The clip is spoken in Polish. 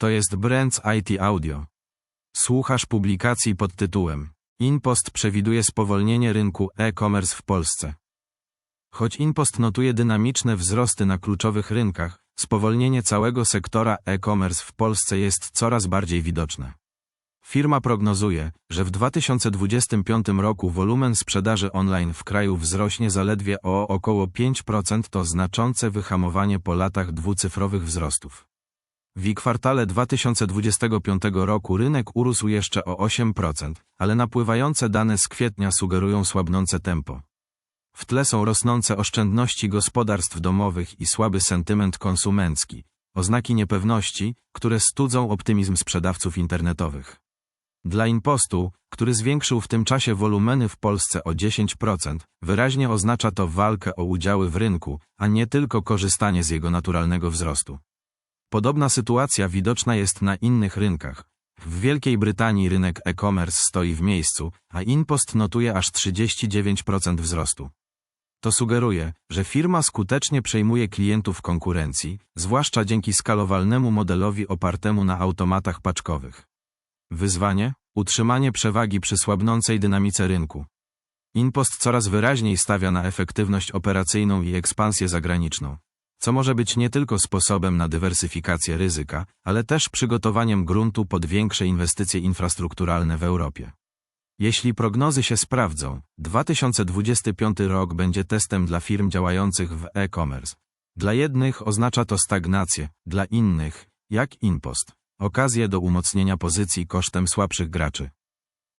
To jest Brands IT Audio. Słuchasz publikacji pod tytułem InPost przewiduje spowolnienie rynku e-commerce w Polsce. Choć InPost notuje dynamiczne wzrosty na kluczowych rynkach, spowolnienie całego sektora e-commerce w Polsce jest coraz bardziej widoczne. Firma prognozuje, że w 2025 roku wolumen sprzedaży online w kraju wzrośnie zaledwie o około 5%, to znaczące wyhamowanie po latach dwucyfrowych wzrostów. W kwartale 2025 roku rynek urósł jeszcze o 8%, ale napływające dane z kwietnia sugerują słabnące tempo. W tle są rosnące oszczędności gospodarstw domowych i słaby sentyment konsumencki, oznaki niepewności, które studzą optymizm sprzedawców internetowych. Dla Impostu, który zwiększył w tym czasie wolumeny w Polsce o 10%, wyraźnie oznacza to walkę o udziały w rynku, a nie tylko korzystanie z jego naturalnego wzrostu. Podobna sytuacja widoczna jest na innych rynkach. W Wielkiej Brytanii rynek e-commerce stoi w miejscu, a InPost notuje aż 39% wzrostu. To sugeruje, że firma skutecznie przejmuje klientów konkurencji, zwłaszcza dzięki skalowalnemu modelowi opartemu na automatach paczkowych. Wyzwanie? Utrzymanie przewagi przy słabnącej dynamice rynku. InPost coraz wyraźniej stawia na efektywność operacyjną i ekspansję zagraniczną, co może być nie tylko sposobem na dywersyfikację ryzyka, ale też przygotowaniem gruntu pod większe inwestycje infrastrukturalne w Europie. Jeśli prognozy się sprawdzą, 2025 rok będzie testem dla firm działających w e-commerce. Dla jednych oznacza to stagnację, dla innych, jak InPost, okazję do umocnienia pozycji kosztem słabszych graczy.